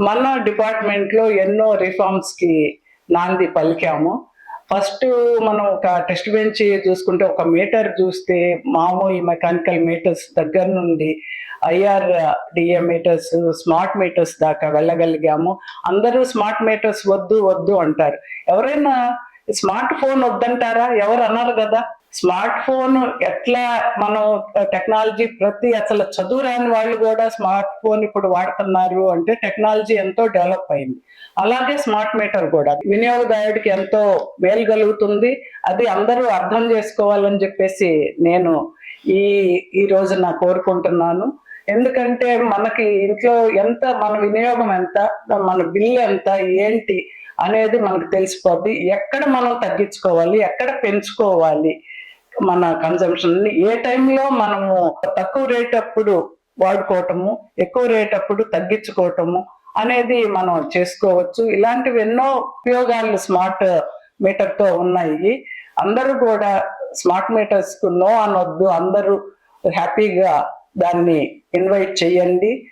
మన డిపార్ట్మెంట్లో ఎన్నో రిఫార్మ్స్కి నాంది పలికాము. ఫస్ట్ మనం ఒక టెస్ట్ బెంచ్ చూసుకుంటే ఒక మీటర్ చూస్తే మామూలు మెకానికల్ మీటర్స్ దగ్గర నుండి IR DA meters smart meters దాకా వెళ్ళగలిగాము. అందరూ స్మార్ట్ మీటర్స్ వద్దు వద్దు అంటారు. ఎవరైనా స్మార్ట్ ఫోన్ వద్దంటారా? ఎవరు అన్నారు కదా? స్మార్ట్ ఫోన్ ఎట్లా మనం టెక్నాలజీ ప్రతి అసలు చదువు రాని వాళ్ళు కూడా స్మార్ట్ ఫోన్ ఇప్పుడు వాడుతున్నారు అంటే టెక్నాలజీ ఎంతో డెవలప్ అయింది. అలాగే స్మార్ట్ మీటర్ కూడా. వినియోగదారుడికి ఎంతో మేలు కలుగుతుంది. అది అందరూ అర్థం చేసుకోవాలని చెప్పేసి నేను ఈ ఈ రోజు నా కోరుకుంటున్నాను. ఎందుకంటే మనకి ఇంట్లో ఎంత మన వినియోగం ఎంత మన బిల్లు ఎంత ఏంటి అనేది మనకు తెలిసిపోద్ది. ఎక్కడ మనం తగ్గించుకోవాలి ఎక్కడ పెంచుకోవాలి మన కన్సంప్షన్ ఏ టైంలో మనము తక్కువ రేట్ అప్పుడు వాడుకోవటము ఎక్కువ రేట్ అప్పుడు తగ్గించుకోవటము అనేది మనం చేసుకోవచ్చు. ఇలాంటివి ఎన్నో ఉపయోగాలు స్మార్ట్ మీటర్తో ఉన్నాయి. అందరూ కూడా స్మార్ట్ మీటర్స్కు నో అనొద్దు. అందరూ హ్యాపీగా దాన్ని ఇన్వైట్ చేయండి.